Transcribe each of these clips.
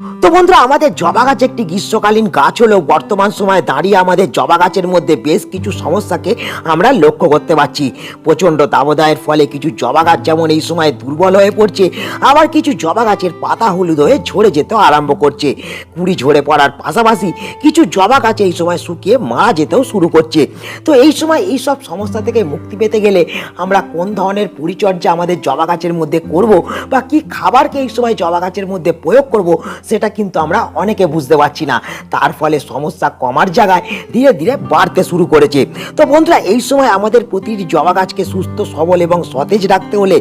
তো বন্ধুরা, আমাদের জবা গাছ একটি গ্রীষ্মকালীন গাছ হলেও বর্তমান সময়ে দাঁড়িয়ে আমাদের জবা গাছের মধ্যে বেশ কিছু সমস্যাকে আমরা লক্ষ্য করতে পারছি। প্রচণ্ড দাবদাহের ফলে কিছু জবা গাছ যেমন এই সময় দুর্বল হয়ে পড়ছে, আবার কিছু জবা গাছের পাতা হলুদ হয়ে ঝরে যেতে আরম্ভ করছে। কুড়ি ঝরে পড়ার পাশাপাশি কিছু জবা গাছ এই সময় শুকিয়ে মারা যেতেও শুরু করছে। তো এই সময় এই সব সমস্যা থেকে মুক্তি পেতে গেলে আমরা কোন ধরনের পরিচর্যা আমাদের জবা গাছের মধ্যে করব বা কি খাবারকে এই সময় জবা গাছের মধ্যে প্রয়োগ করব সেটা কিন্তু আমরা অনেকে বুঝতে পারছি না। তার ফলে সমস্যা কমার জায়গায় ধীরে ধীরে বাড়তে শুরু করেছে। তো বন্ধুরা, এই সময় আমাদের প্রতিটি জবা গাছকে সুস্থ, সবল এবং সতেজ রাখতে হলে,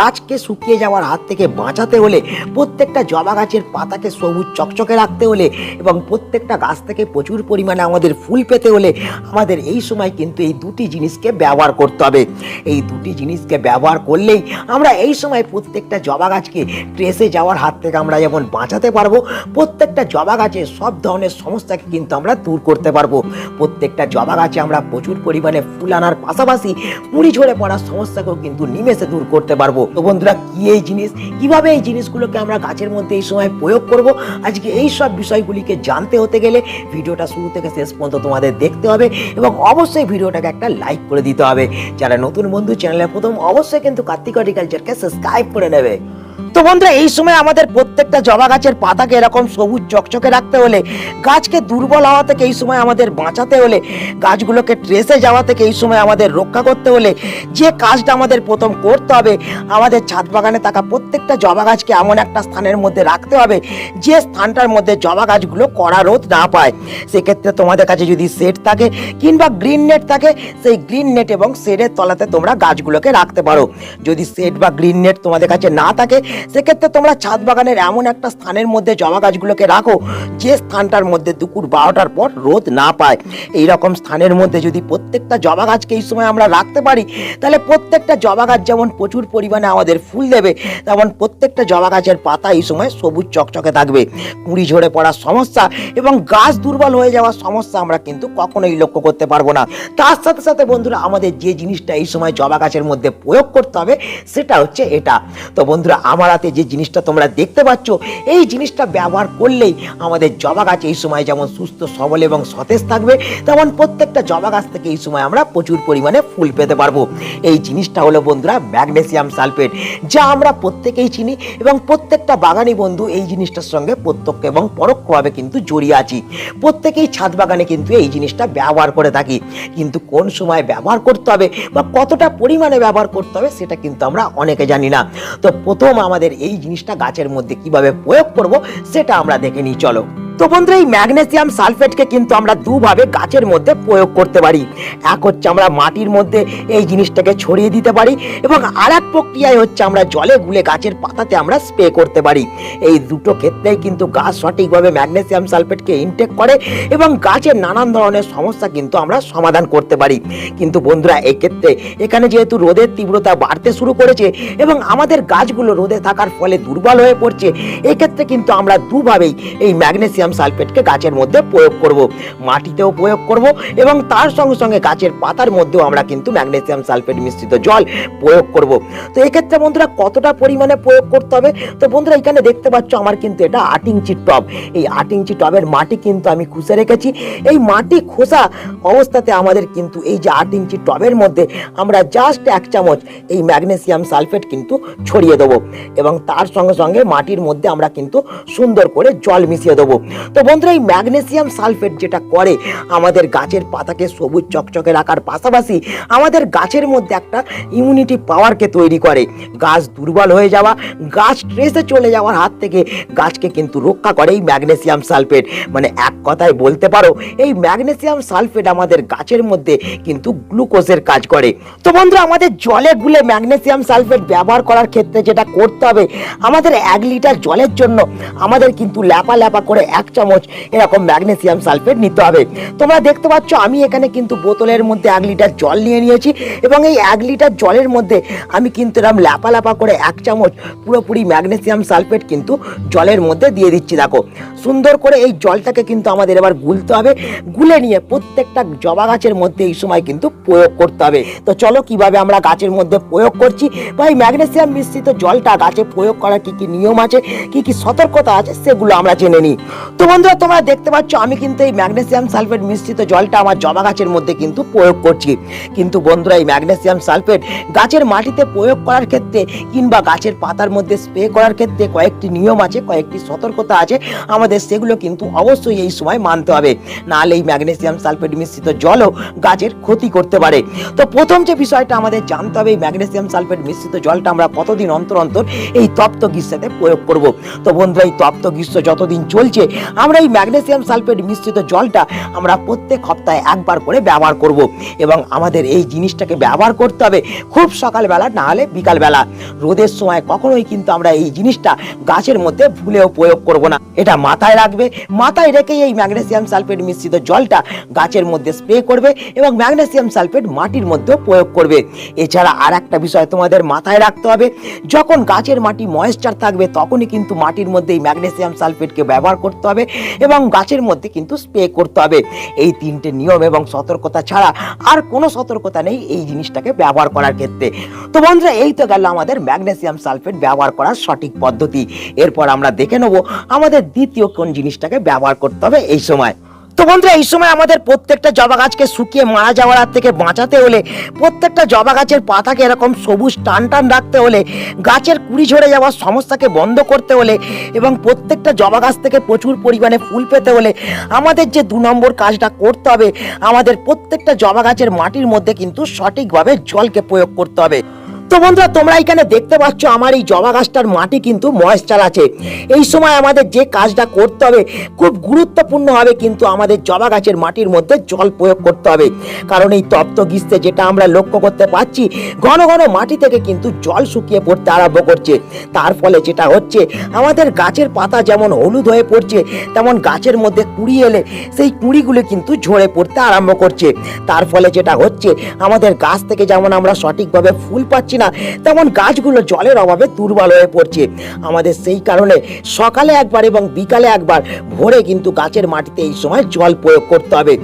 গাছকে শুকিয়ে যাওয়ার হাত থেকে বাঁচাতে হলে, প্রত্যেকটা জবা গাছের পাতাকে সবুজ চকচকে রাখতে হলে এবং প্রত্যেকটা গাছ থেকে প্রচুর পরিমাণে আমাদের ফুল পেতে হলে, আমাদের এই সময় কিন্তু এই দুটি জিনিসকে ব্যবহার করতে হবে। এই দুটি জিনিসকে ব্যবহার করলেই আমরা এই সময় প্রত্যেকটা জবা গাছকে ট্রেসে যাওয়ার হাত থেকে আমরা যেমন বাঁচাতে পারব প্রত্যেকটা জবা গাছে সব ধরনের সমস্যাকে কিন্তু আমরা দূর করতে পারব। প্রত্যেকটা জবা গাছে আমরা প্রচুর পরিমাণে ফুল আনার পাশাপাশি মুড়ি ঝরে পড়ার সমস্যাকেও কিন্তু নিমেষে দূর করতে পারব। তো বন্ধুরা, কি এই জিনিস? কীভাবে এই জিনিসগুলোকে আমরা গাছের মধ্যে এই সময় প্রয়োগ করব? আজকে এই সব বিষয়গুলিকে জানতে হতে গেলে ভিডিওটা শুরু থেকে শেষ পর্যন্ত তোমাদের দেখতে হবে এবং অবশ্যই ভিডিওটাকে একটা লাইক করে দিতে হবে। যারা নতুন বন্ধু, চ্যানেলে প্রথম, অবশ্যই কিন্তু কার্তিক হর্টিকালচারকে সাবস্ক্রাইব করে নেবে। তো বন্ধুরা, এই সময় আমাদের প্রত্যেকটা জবা গাছের পাতাকে এরকম সবুজ চকচকে রাখতে হলে, গাছকে দুর্বল হওয়া থেকে এই সময় আমাদের বাঁচাতে হলে, গাছগুলোকে ট্রেসে যাওয়া থেকে এই সময় আমাদের রক্ষা করতে হলে, যে কাজটা আমাদের প্রথম করতে হবে, আমাদের ছাদ বাগানে থাকা প্রত্যেকটা জবা গাছকে এমন একটা স্থানের মধ্যে রাখতে হবে, যে স্থানটার মধ্যে জবা গাছগুলো কড়া রোদ না পায়। সেক্ষেত্রে তোমাদের কাছে যদি সেট থাকে কিংবা গ্রিন নেট থাকে, সেই গ্রিন নেট এবং শেডের তলাতে তোমরা গাছগুলোকে রাখতে পারো। যদি সেট বা গ্রিন নেট তোমাদের কাছে না থাকে সেক্ষেত্রে তোমরা ছাদ বাগানের এমন একটা স্থানের মধ্যে জবা গাছগুলোকে রাখো, যে স্থানটার মধ্যে দুপুর বারোটার পর রোদ না পায়। এই রকম স্থানের মধ্যে যদি প্রত্যেকটা জবা গাছকে এই সময় আমরা রাখতে পারি, তাহলে প্রত্যেকটা জবা গাছ যেমন প্রচুর পরিমাণে আমাদের ফুল দেবে, তেমন প্রত্যেকটা জবা গাছের পাতা এই সময় সবুজ চকচকে থাকবে। কুড়ি ঝরে পড়ার সমস্যা এবং গাছ দুর্বল হয়ে যাওয়ার সমস্যা আমরা কিন্তু কখনোই লক্ষ্য করতে পারব না। তার সাথে সাথে বন্ধুরা, আমাদের যে জিনিসটা এই সময় জবা গাছের মধ্যে প্রয়োগ করতে হবে, সেটা হচ্ছে এটা। তো বন্ধুরা আমার হাতে যে জিনিসটা তোমরা দেখতে পাচ্ছ, এই জিনিসটা ব্যবহার করলেই আমাদের জবা গাছ এই সময় যেমন সুস্থ, সবল এবং সতেজ থাকবে, তেমন প্রত্যেকটা জবা গাছ থেকে এই সময় আমরা প্রচুর পরিমাণে ফুল পেতে পারব। এই জিনিসটা হলো বন্ধুরা ম্যাগনেসিয়াম সালফেট, যা আমরা প্রত্যেকেই চিনি এবং প্রত্যেকটা বাগানি বন্ধু এই জিনিসটার সঙ্গে প্রত্যক্ষ এবং পরোক্ষভাবে কিন্তু জড়িয়ে আছি। প্রত্যেকেই ছাদ বাগানে কিন্তু এই জিনিসটা ব্যবহার করে থাকি। কিন্তু কোন সময় ব্যবহার করতে হবে বা কতটা পরিমাণে ব্যবহার করতে হবে, সেটা কিন্তু আমরা অনেকে জানি না। তো প্রথম আমাদের এই জিনিসটা গাছের মধ্যে কীভাবে প্রয়োগ করব সেটা আমরা দেখে নিই। চলো। তো বন্ধুরা, এই ম্যাগনেসিয়াম সালফেটকে কিন্তু আমরা দুভাবে গাছের মধ্যে প্রয়োগ করতে পারি। এক হচ্ছে আমরা মাটির মধ্যে এই জিনিসটাকে ছড়িয়ে দিতে পারি এবং আর এক প্রক্রিয়ায় হচ্ছে আমরা জলে গুলে গাছের পাতাতে আমরা স্প্রে করতে পারি। এই দুটো ক্ষেত্রেই কিন্তু গাছ সঠিকভাবে ম্যাগনেসিয়াম সালফেটকে ইনটেক করে এবং গাছের নানান ধরনের সমস্যা কিন্তু আমরা সমাধান করতে পারি। কিন্তু বন্ধুরা, এক্ষেত্রে এখানে যেহেতু রোদের তীব্রতা বাড়তে শুরু করেছে এবং আমাদের গাছগুলো রোদে থাকার ফলে দুর্বল হয়ে পড়ছে, এক্ষেত্রে কিন্তু আমরা দুভাবেই এই ম্যাগনেসিয়াম সালফেটকে গাছের মধ্যে প্রয়োগ করব, মাটিতেও প্রয়োগ করব এবং তার সঙ্গে সঙ্গে গাছের পাতার মধ্যেও আমরা কিন্তু ম্যাগনেসিয়াম সালফেট মিশ্রিত জল প্রয়োগ করব। তো এক্ষেত্রে বন্ধুরা কতটা পরিমাণে প্রয়োগ করতে হবে? তো বন্ধুরা এখানে দেখতে পাচ্ছ আমার কিন্তু এটা আট ইঞ্চি টব। এই আট ইঞ্চি টবের মাটি কিন্তু আমি খুঁজে রেখেছি। এই মাটি খোসা অবস্থাতে আমাদের কিন্তু এই যে আট ইঞ্চি টবের মধ্যে আমরা জাস্ট এক চামচ এই ম্যাগনেসিয়াম সালফেট কিন্তু ছড়িয়ে দেবো এবং তার সঙ্গে সঙ্গে মাটির মধ্যে আমরা কিন্তু সুন্দর করে জল মিশিয়ে দেবো। তো বন্ধুরা, এই ম্যাগনেসিয়াম সালফেট যেটা করে, আমাদের গাছের পাতাকে সবুজ চকচকে রাখার পাশাপাশি আমাদের গাছের মধ্যে একটা ইমিউনিটি পাওয়ারকে তৈরি করে। গাছ দুর্বল হয়ে যাওয়া, গাছ স্ট্রেসে চলে যাওয়ার হাত থেকে গাছকে কিন্তু রক্ষা করে এই ম্যাগনেসিয়াম সালফেট। মানে এক কথায় বলতে পারো, এই ম্যাগনেসিয়াম সালফেট আমাদের গাছের মধ্যে কিন্তু গ্লুকোজের কাজ করে। তো বন্ধুরা, আমাদের জলে গুলে ম্যাগনেসিয়াম সালফেট ব্যবহার করার ক্ষেত্রে যেটা করতে হবে, আমাদের এক লিটার জলের জন্য আমাদের কিন্তু ল্যাপা ল্যাপা করে এক চামচ এরকম ম্যাগনেসিয়াম সালফেট নিতে হবে। তোমরা দেখতে পাচ্ছ, আমি এখানে কিন্তু বোতলের মধ্যে এক লিটার জল নিয়ে নিয়েছি এবং এই এক লিটার জলের মধ্যে আমি কিন্তু এরকম ল্যাপা করে এক চামচ পুরোপুরি ম্যাগনেসিয়াম সালফেট কিন্তু জলের মধ্যে দিয়ে দিচ্ছি। দেখো, সুন্দর করে এই জলটাকে কিন্তু আমাদের এবার গুলতে হবে। গুলে নিয়ে প্রত্যেকটা জবা গাছের মধ্যে এই সময় কিন্তু প্রয়োগ করতে হবে। তো চলো, কীভাবে আমরা গাছের মধ্যে প্রয়োগ করছি? বা এই ম্যাগনেসিয়াম মিশ্রিত জলটা গাছে প্রয়োগ করার কি কি নিয়ম আছে, কি কি সতর্কতা আছে, সেগুলো আমরা জেনে নিই। তো বন্ধুরা, তোমরা দেখতে পাচ্ছ, আমি কিন্তু এই ম্যাগনেসিয়াম সালফেট মিশ্রিত জলটা আমার জবা গাছের মধ্যে কিন্তু প্রয়োগ করছি। কিন্তু বন্ধুরা, এই ম্যাগনেসিয়াম সালফেট গাছের মাটিতে প্রয়োগ করার ক্ষেত্রে কিংবা গাছের পাতার মধ্যে স্প্রে করার ক্ষেত্রে কয়েকটি নিয়ম আছে, কয়েকটি সতর্কতা আছে। আমাদের সেগুলো কিন্তু অবশ্যই এই সময় মানতে হবে। নাহলে এই ম্যাগনেসিয়াম সালফেট মিশ্রিত জলও গাছের ক্ষতি করতে পারে। তো প্রথম যে বিষয়টা আমাদের জানতে হবে, এই ম্যাগনেসিয়াম সালফেট মিশ্রিত জলটা আমরা কতদিন অন্তর অন্তর এই তপ্ত গ্রীষ্মতে প্রয়োগ করব? তো বন্ধুরা, এই তপ্ত গ্রীষ্ম যতদিন চলছে আমরা এই ম্যাগনেসিয়াম সালফেট মিশ্রিত জলটা আমরা প্রত্যেক সপ্তাহে একবার করে ব্যবহার করব এবং আমাদের এই জিনিসটাকে ব্যবহার করতে হবে খুব সকালবেলা না হলে বিকালবেলা। রোদের সময় কখনোই কিন্তু আমরা এই জিনিসটা গাছের মধ্যে ভুলেও প্রয়োগ করব না। এটা মাথায় রাখবে, মাথায় রেখেই এই ম্যাগনেসিয়াম সালফেট মিশ্রিত জলটা গাছের মধ্যে স্প্রে করবে এবং ম্যাগনেসিয়াম সালফেট মাটির মধ্যেও প্রয়োগ করবে। এছাড়া আর একটা বিষয় তোমাদের মাথায় রাখতে হবে, যখন গাছের মাটি ময়েশ্চার থাকবে তখনই কিন্তু মাটির মধ্যে এই ম্যাগনেসিয়াম সালফেটকে ব্যবহার করতে হবে এবং গাছের মধ্যে কিন্তু স্প্রে করতে হবে। এই তিনটে নিয়ম এবং সতর্কতা ছাড়া আর কোনো সতর্কতা নেই এই জিনিসটাকে ব্যবহার করার ক্ষেত্রে। তো বন্ধুরা, এই তো গেল আমাদের ম্যাগনেসিয়াম সালফেট ব্যবহার করার সঠিক পদ্ধতি। এরপর আমরা দেখে নেব আমাদের দ্বিতীয় কোন জিনিসটাকে ব্যবহার করতে হবে এই সময়। তো বন্ধুরা, এই সময় আমাদের প্রত্যেকটা জবা গাছকে শুকিয়ে মারা যাওয়ার হাত থেকে বাঁচাতে হলে, প্রত্যেকটা জবা গাছের পাতাকে এরকম সবুজ টান টান রাখতে হলে, গাছের কুড়ি ঝরে যাওয়ার সমস্যাকে বন্ধ করতে হলে এবং প্রত্যেকটা জবা গাছ থেকে প্রচুর পরিমাণে ফুল পেতে হলে আমাদের যে দু নম্বর কাজটা করতে হবে, আমাদের প্রত্যেকটা জবা গাছের মাটির মধ্যে কিন্তু সঠিকভাবে জলকে প্রয়োগ করতে হবে। তো বন্ধুরা, তোমরা এখানে দেখতে পাচ্ছ আমার এই জবা গাছটার মাটি কিন্তু ময়েশ্চার আছে এই সময় আমাদের যে কাজটা করতে হবে, খুব গুরুত্বপূর্ণ হবে কিন্তু আমাদের জবা গাছের মাটির মধ্যে জল প্রয়োগ করতে হবে। কারণ এই তপ্ত গ্রীষ্মে যেটা আমরা লক্ষ্য করতে পারছি ঘন ঘন মাটি থেকে কিন্তু জল শুকিয়ে পড়তে আরম্ভ করছে। তার ফলে যেটা হচ্ছে, আমাদের গাছের পাতা যেমন হলুদ হয়ে পড়ছে, তেমন গাছের মধ্যে কুড়ি এলে সেই কুড়িগুলো কিন্তু ঝরে পড়তে আরম্ভ করছে। তার ফলে যেটা হচ্ছে, আমাদের গাছ থেকে যেমন আমরা সঠিকভাবে ফুল পাচ্ছি না, তেমন গাছগুলো জলের অভাবে দুর্বল হয়ে পড়ছে। আমাদের সেই কারণে সকালে একবার এবং বিকালে একবার ভোরে কিন্তু গাছের মাটিতে এই সময় জল প্রয়োগ করতে হবে।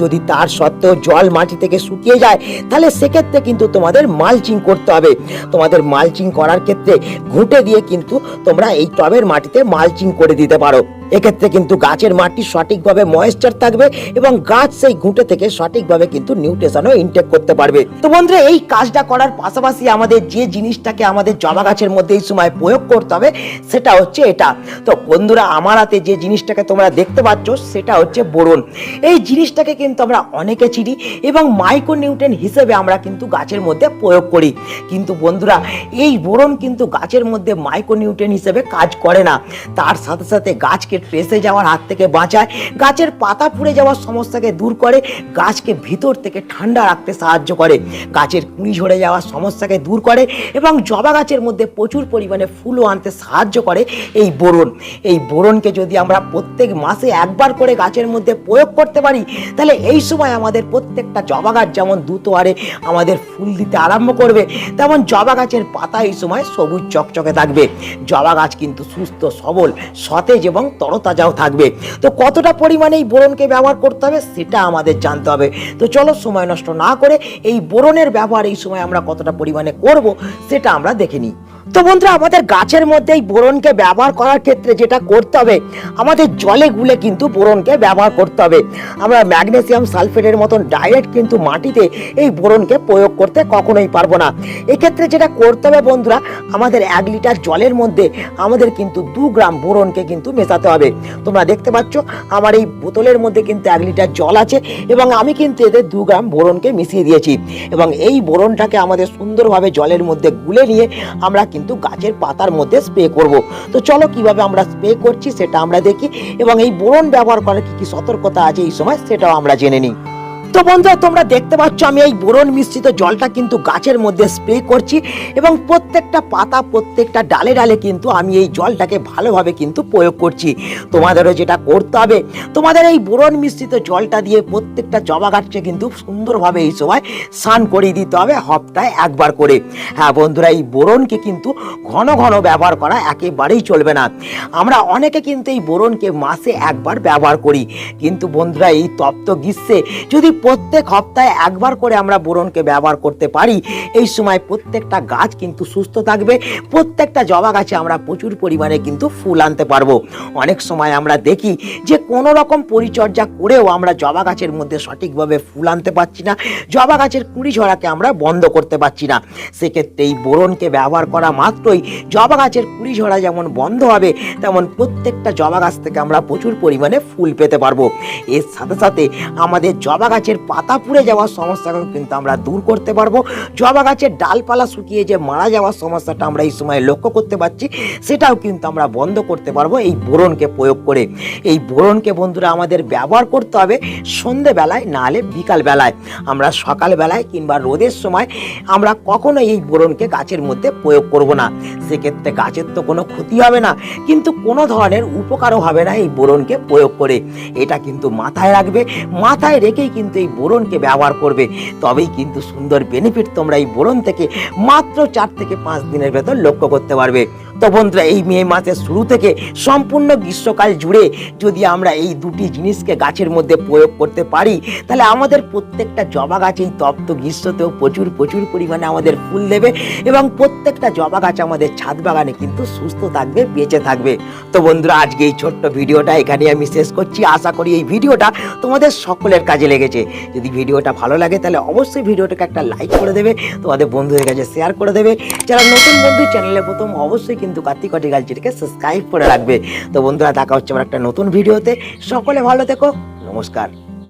যদি তার সত্ত্বেও জল মাটি থেকে শুকিয়ে যায়, তাহলে সেক্ষেত্রে কিন্তু তোমাদের মালচিং করতে হবে। তোমাদের মালচিং করার ক্ষেত্রে ঘুঁটে দিয়ে কিন্তু তোমরা এই টবের মাটিতে মালচিং করে দিতে পারো। এক্ষেত্রে কিন্তু গাছের মাটি সঠিকভাবে ময়েশ্চার থাকবে এবং গাছ সেই ঘুঁটে থেকে সঠিকভাবে কিন্তু নিউট্রিশনও ইনটেক করতে পারবে। তো বন্ধুরা, এই কাজটা করার পাশাপাশি আমাদের যে জিনিসটাকে আমাদের জবা গাছের মধ্যে এই সময় প্রয়োগ করতে হবে, সেটা হচ্ছে এটা। তো বন্ধুরা, আমার হাতে যে জিনিসটাকে তোমরা দেখতে পাচ্ছ, সেটা হচ্ছে বোরন। এই জিনিসটাকে কিন্তু আমরা অনেকে চিনি এবং মাইক্রোনিউট্রেন হিসেবে আমরা কিন্তু গাছের মধ্যে প্রয়োগ করি। কিন্তু বন্ধুরা, এই বোরন কিন্তু গাছের মধ্যে মাইক্রোনিউট্রেন হিসেবে কাজ করে না। তার সাথে সাথে গাছকে ট্রেসে যাওয়ার হাত থেকে বাঁচায়, গাছের পাতা পুড়ে যাওয়ার সমস্যাকে দূর করে, গাছকে ভিতর থেকে ঠান্ডা রাখতে সাহায্য করে। গাছের কুঁড়ি ঝরে যাওয়ার সমস্যাকে দূর করে এবং জবা গাছের মধ্যে প্রচুর পরিমাণে ফুলও আনতে সাহায্য করে এই বোরন। এই বোরনকে যদি আমরা প্রত্যেক মাসে একবার করে গাছের মধ্যে প্রয়োগ করতে পারি, তাহলে এই সময় আমাদের প্রত্যেকটা জবা গাছ যেমন দ্রুত হারে আমাদের ফুল দিতে আরম্ভ করবে, তেমন জবা গাছের পাতা এই সময় সবুজ চকচকে থাকবে। জবা গাছ কিন্তু সুস্থ, সবল, সতেজ এবং তরতাজাও থাকবে। তো কতটা পরিমাণে এই বোরনকে ব্যবহার করতে হবে সেটা আমাদের জানতে হবে। তো চলো সময় নষ্ট না করে এই বোরনের ব্যবহার এই সময় আমরা কতটা পরিমাণে করব সেটা আমরা দেখে নিই। তো বন্ধুরা, আমাদের গাছের মধ্যে এই বোরনকে ব্যবহার করার ক্ষেত্রে যেটা করতে হবে, আমাদের জলে গুলে কিন্তু বোরনকে ব্যবহার করতে হবে। আমরা ম্যাগনেসিয়াম সালফেটের মতন ডাইরেক্ট কিন্তু মাটিতে এই বোরনকে প্রয়োগ করতে কখনোই পারব না। এক্ষেত্রে যেটা করতে হবে বন্ধুরা, আমাদের এক লিটার জলের মধ্যে আমাদের কিন্তু দু গ্রাম বোরনকে কিন্তু মেশাতে হবে। তোমরা দেখতে পাচ্ছ, আমার এই বোতলের মধ্যে কিন্তু এক লিটার জল আছে এবং আমি কিন্তু এতে দু গ্রাম বোরনকে মিশিয়ে দিয়েছি। এবং এই বোরনটাকে আমাদের সুন্দরভাবে জলের মধ্যে গুলে নিয়ে আমরা কিন্তু গাছের পাতার মধ্যে স্প্রে করব। তো চলো কীভাবে আমরা স্প্রে করছি সেটা আমরা দেখি এবং এই বোরন ব্যবহার করার কি কি সতর্কতা আছে এই সময় সেটাও আমরা জেনে নিই। তো বন্ধুরা তোমরা দেখতে পাচ্ছ আমি এই বোরন মিশ্রিত জলটা কিন্তু গাছের মধ্যে স্প্রে করছি এবং প্রত্যেকটা পাতা, প্রত্যেকটা ডালে ডালে কিন্তু আমি এই জলটাকে ভালোভাবে কিন্তু প্রয়োগ করছি। তোমাদেরও যেটা করতে হবে, তোমাদের এই বোরন মিশ্রিত জলটা দিয়ে প্রত্যেকটা জবা গাছকে কিন্তু সুন্দরভাবে এই সময় স্নান করিয়ে দিতে হবে হপ্তায় একবার করে। হ্যাঁ বন্ধুরা, এই বোরনকে কিন্তু ঘন ঘন ব্যবহার করা একেবারেই চলবে না। আমরা অনেকে কিন্তু এই বোরনকে মাসে একবার ব্যবহার করি। কিন্তু বন্ধুরা, এই তপ্ত গ্রীষ্মে যদি প্রত্যেক সপ্তাহে একবার করে আমরা বোরনকে ব্যবহার করতে পারি। এই সময় প্রত্যেকটা গাছ কিন্তু সুস্থ থাকবে, প্রত্যেকটা জবা গাছে আমরা প্রচুর পরিমাণে কিন্তু ফুল আনতে পারব। অনেক সময় আমরা দেখি যে কোনো রকম পরিচর্যা করেও আমরা জবা গাছের মধ্যে সঠিকভাবে ফুল আনতে পারছি না, জবা গাছের কুড়ি ঝরাকে আমরা বন্ধ করতে পারছি না। সেক্ষেত্রে এই বোরনকে ব্যবহার করা মাত্রই জবা গাছের কুড়ি ঝরা যেমন বন্ধ হবে, তেমন প্রত্যেকটা জবা গাছ থেকে আমরা প্রচুর পরিমাণে ফুল পেতে পারব। এর সাথে সাথে আমাদের জবা গাছের পাতা পুড়ে যাওয়ার সমস্যাকেও কিন্তু আমরা দূর করতে পারব। জবা গাছের ডালপালা শুকিয়ে যে মারা যাওয়ার সমস্যাটা আমরা এই সময় লক্ষ্য করতে পারছি, সেটাও কিন্তু আমরা বন্ধ করতে পারব। এই বোরনকে প্রয়োগ করে, এই বোরনকে বন্ধুরা আমাদের ব্যবহার করতে হবে সন্ধেবেলায় না হলে বিকালবেলায়। আমরা সকালবেলায় কিংবা রোদের সময় আমরা কখনো এই বোরনকে গাছের মধ্যে প্রয়োগ করব না। সেক্ষেত্রে গাছের তো কোনো ক্ষতি হবে না, কিন্তু কোনো ধরনের উপকারও হবে না এই বোরনকে প্রয়োগ করে। এটা কিন্তু মাথায় রাখবে। মাথায় রেখেই কিন্তু এই বোরনকে ব্যবহার করবে। তবেই কিন্তু সুন্দর বেনিফিট তোমরা এই বোরন থেকে মাত্র চার থেকে পাঁচ দিনের ভেতর লক্ষ্য করতে পারবে। তো বন্ধুরা এই মে মাসের শুরু থেকে সম্পূর্ণ গ্রীষ্মকাল জুড়ে যদি আমরা এই দুটি জিনিসকে গাছের মধ্যে প্রয়োগ করতে পারি, তাহলে আমাদের প্রত্যেকটা জবা গাছ এই তপ্ত গ্রীষ্মতেও প্রচুর প্রচুর পরিমাণে আমাদের ফুল দেবে এবং প্রত্যেকটা জবা গাছ আমাদের ছাদ বাগানে কিন্তু সুস্থ থাকবে, বেঁচে থাকবে। তো বন্ধুরা, আজকে এই ছোট্ট ভিডিওটা এখানে আমি শেষ করছি। আশা করি এই ভিডিওটা তোমাদের সকলের কাজে লেগেছে। যদি ভিডিওটা ভালো লাগে, তাহলে অবশ্যই ভিডিওটাকে একটা লাইক করে দেবে, তোমাদের বন্ধুদের কাছে শেয়ার করে দেবে। যারা নতুন বন্ধু, চ্যানেলে প্রথম, অবশ্যই কিন্তু কার্তিক গালচিটিকে সাবস্ক্রাইব করে রাখবে। তো বন্ধুরা, দেখা হচ্ছে আমার একটা নতুন ভিডিওতে। সকলে ভালো থেকো। নমস্কার।